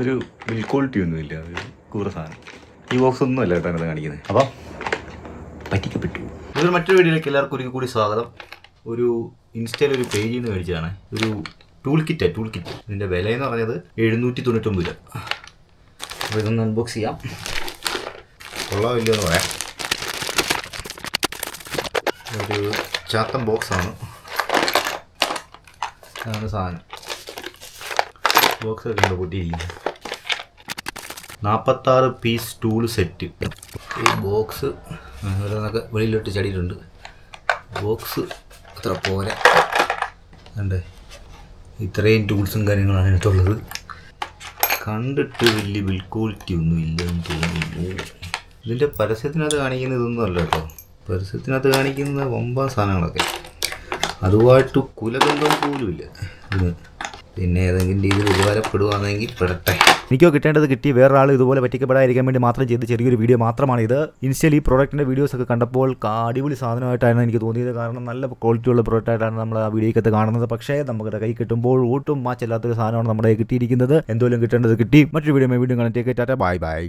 ഒരു build quality ഒന്നുമില്ല ഒരു കൂറ സാധനം. ഈ ബോക്സ് ഒന്നും അല്ല കേട്ടോ കാണിക്കുന്നത്. അപ്പോൾ പറ്റിക്കപ്പെട്ടു ഇതൊരു മറ്റൊരു വീഡിയോയിലേക്ക് എല്ലാവർക്കും ഒരിക്കൽ കൂടി സ്വാഗതം. ഒരു ഇൻസ്റ്റയിൽ ഒരു പേജിൽ നിന്ന് മേടിച്ചതാണ്. ഒരു ടൂൾ കിറ്റ് ടൂൾ കിറ്റ് ഇതിന്റെ വില എന്ന് പറഞ്ഞത് എഴുന്നൂറ്റി തൊണ്ണൂറ്റൊമ്പത് രൂപ. അപ്പോൾ ഇതൊന്ന് അൺബോക്സ് ചെയ്യാം. കൊള്ളാ എന്ന് പറയാം ഒരു ചാത്തൻ ബോക്സാണ് അതാണ് സാധനം. ബോക്സ് ഒക്കെ ഉണ്ട് പൊട്ടിയിരിക്കുന്നത് നാൽപ്പത്താറ് പീസ് ടൂൾ സെറ്റ്. ഈ ബോക്സ് ഓരോന്നൊക്കെ വെളിയിലോട്ട് ചടിയിട്ടുണ്ട്. ബോക്സ് അത്ര പോരാ കണ്ടേ? ഇത്രയും ടൂൾസും കാര്യങ്ങളാണ് അതിനകത്തുള്ളത്. കണ്ടിട്ട് വലിയ ബിൽ ക്വാളിറ്റി ഒന്നും ഇല്ലെന്ന് തോന്നുന്നു. ഇതിന്റെ പരസ്യത്തിനകത്ത് കാണിക്കുന്ന ഇതൊന്നും അല്ല കേട്ടോ. പരസ്യത്തിനകത്ത് കാണിക്കുന്ന ഒമ്പത് സാധനങ്ങളൊക്കെ. അതുമായിട്ട് കുലബന്ധം പോലുമില്ല. ഇതിന് പിന്നെ ഏതെങ്കിലും രീതിയിൽ ഉപകാരപ്പെടുവാണെങ്കിൽ പെടട്ടെ. എനിക്കോ കിട്ടേണ്ടത് കിട്ടി വേറൊരാൾ ഇതുപോലെ പറ്റിക്കപ്പെടാതിരിക്കാൻ വേണ്ടി മാത്രം ചെയ്ത ചെറിയൊരു വീഡിയോ മാത്രമാണ് ഇത് ഇൻസ്റ്റയിൽ ഈ പ്രോഡക്റ്റിന്റെ വീഡിയോസ് ഒക്കെ കണ്ടപ്പോൾ അടിപൊളി സാധനമായിട്ടാണ് എനിക്ക് തോന്നിയത്. കാരണം നല്ല ക്വാളിറ്റിയുള്ള പ്രോഡക്റ്റായിട്ടാണ് നമ്മൾ ആ വീഡിയോക്കകത്ത് കാണുന്നത്. പക്ഷേ നമുക്ക് കൈ കിട്ടുമ്പോൾ ഒട്ടും മാച്ചല്ലാത്തൊരു സാധനമാണ് നമ്മുടെ കിട്ടിയിരിക്കുന്നത്. എന്തോലും കിട്ടേണ്ടത് കിട്ടി. മറ്റൊരു വീഡിയോ വീണ്ടും കാണാൻ ടേക്ക് ബൈ ബൈ